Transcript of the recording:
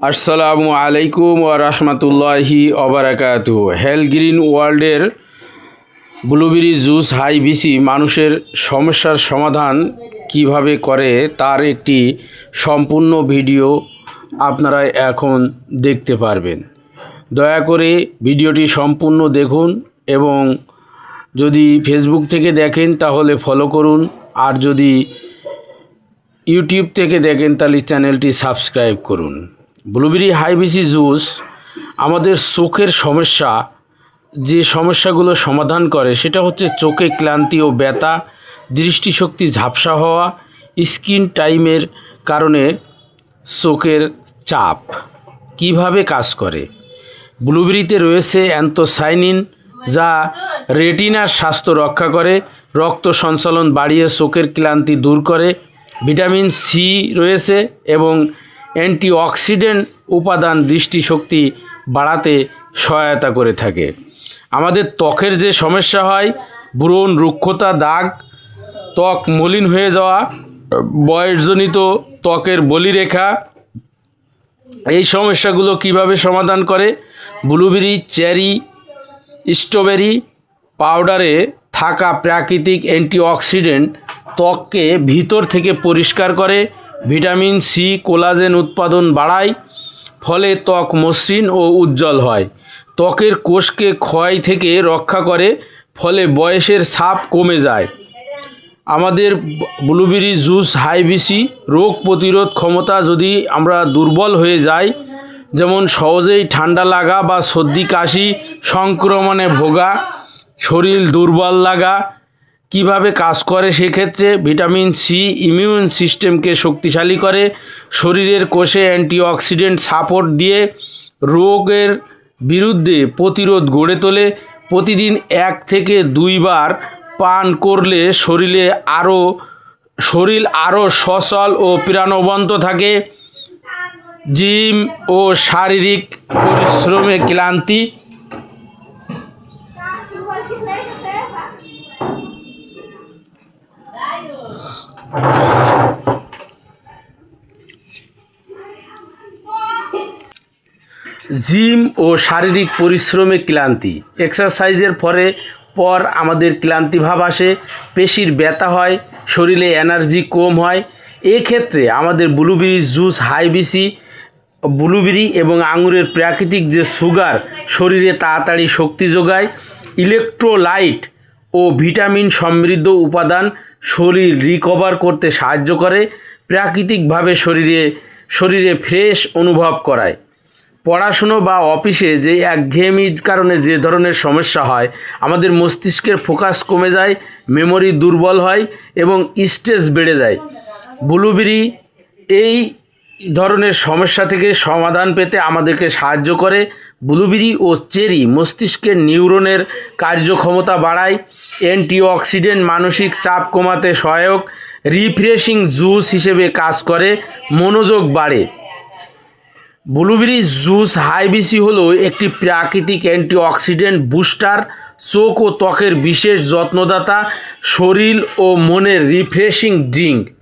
আসসালামু আলাইকুম ওয়া রাহমাতুল্লাহি অবরাকাতু হেল গ্রিন ওয়ার্ল্ডের ব্লুবেরি জুস হাই বিসি মানুষের সমস্যার সমাধান কীভাবে করে তার একটি সম্পূর্ণ ভিডিও আপনারা এখন দেখতে পারবেন। দয়া করে ভিডিওটি সম্পূর্ণ দেখুন এবং যদি ফেসবুক থেকে দেখেন তাহলে ফলো করুন। আর যদি ইউটিউব থেকে দেখেন তাহলে চ্যানেলটি সাবস্ক্রাইব করুন। ব্লুবেরি হাইবিসি জুস আমাদের চোখের সমস্যা, যে সমস্যাগুলো সমাধান করে, সেটা হচ্ছে চোখে ক্লান্তি ও ব্যথা, দৃষ্টিশক্তি ঝাপসা হওয়া, স্কিন টাইমের কারণে চোখের চাপ। কীভাবে কাজ করে? ব্লুবেরিতে রয়েছে অ্যান্থোসাইনিন, যা রেটিনার স্বাস্থ্য রক্ষা করে, রক্ত সঞ্চালন বাড়িয়ে চোখের ক্লান্তি দূর করে, ভিটামিন সি রয়েছে এবং অ্যান্টিঅক্সিডেন্ট উপাদান দৃষ্টিশক্তি বাড়াতে সহায়তা করে থাকে। আমাদের ত্বকের যে সমস্যা হয়, ব্রণ, রুক্ষতা, দাগ, ত্বক মলিন হয়ে যাওয়া, বয়সজনিত ত্বকের বলিরেখা, এই সমস্যাগুলো কীভাবে সমাধান করে? ব্লুবেরি, চেরি, স্ট্রবেরি পাউডারে থাকা প্রাকৃতিক অ্যান্টিঅক্সিডেন্ট ত্বককে ভিতর থেকে পরিষ্কার করে ভিটামিন সি, কোলাজেন উৎপাদন বাড়ায়, ফলে ত্বক মসৃণ ও উজ্জ্বল হয়। ত্বকের কোষকে ক্ষয় থেকে রক্ষা করে, ফলে বয়সের ছাপ কমে যায়। আমাদের ব্লুবেরি জুস হাইবিসি রোগ প্রতিরোধ ক্ষমতা যদি আমরা দুর্বল হয়ে যাই, যেমন সহজেই ঠান্ডা লাগা বা সর্দি কাশি, সংক্রমণে ভোগা, শরীর দুর্বল লাগা কীভাবে কাজ করে সেক্ষেত্রে ভিটামিন সি, ইমিউন সিস্টেমকে শক্তিশালী করে, শরীরের কোষে অ্যান্টিঅক্সিডেন্ট সাপোর্ট দিয়ে রোগের বিরুদ্ধে প্রতিরোধ গড়ে তোলে। প্রতিদিন এক থেকে দুইবার পান করলে শরীরে আরও শরীর আরও সচল ও প্রাণবন্ত থাকে। জিম ও শারীরিক পরিশ্রমে ক্লান্তি জিম ও শারীরিক পরিশ্রমে ক্লান্তি। এক্সারসাইজের পরে পর আমাদের ক্লান্তি ভাব আসে, পেশির ব্যথা হয়, শরীরে এনার্জি কম হয়। এক্ষেত্রে আমাদের blueberry juice, hi BC blueberry এবং আঙুরের প্রাকৃতিক যে সুগার, শরীরে তাড়াতাড়ি শক্তি যোগায়। ইলেকট্রোলাইট ও ভিটামিন সমৃদ্ধ উপাদান শরীর রিকভার করতে সাহায্য করে, প্রাকৃতিকভাবে শরীরে শরীরে ফ্রেশ অনুভব করায়। পড়াশুনো বা অফিসে যে একঘেয়েমির কারণে যে ধরনের সমস্যা হয়, আমাদের মস্তিষ্কের ফোকাস কমে যায় মেমোরি দুর্বল হয় এবং স্ট্রেস বেড়ে যায়। ব্লুবেরি এই ধরনের সমস্যা থেকে সমাধান পেতে আমাদেরকে সাহায্য করে। ব্লুবেরি ও চেরি মস্তিষ্কের নিউরনের কার্যক্ষমতা বাড়ায়। অ্যান্টিঅক্সিডেন্ট মানসিক চাপ কমাতে সহায়ক। রিফ্রেশিং জুস হিসেবে কাজ করে, মনোযোগ বাড়ে। ব্লুবেরি জুস হাইবিসি হলো একটি প্রাকৃতিক অ্যান্টিঅক্সিডেন্ট বুস্টার, চোখ ও ত্বকের বিশেষ যত্নদাতা, শরীর ও মনের রিফ্রেশিং ড্রিঙ্ক।